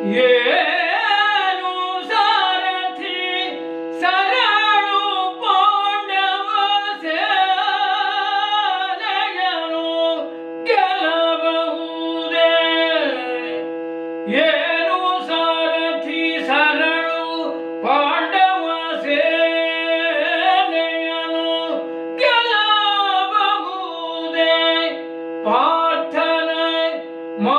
ಏನು ಸಾರಥಿ ಸರಳು ಪಾಂಡವ ಸೇನೆಯನು ಗೆಲ್ಲಬಹುದೇ? ಏನು ಸಾರಥಿ ಸರಳು ಪಾಂಡವ ಸೇನೆಯನು ಗೆಲ್ಲಬಹುದೇ? ಪಾರ್ಥನೆ ಮಾ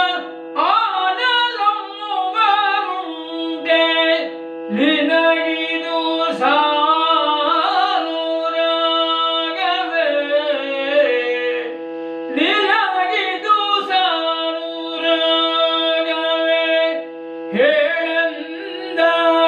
天的。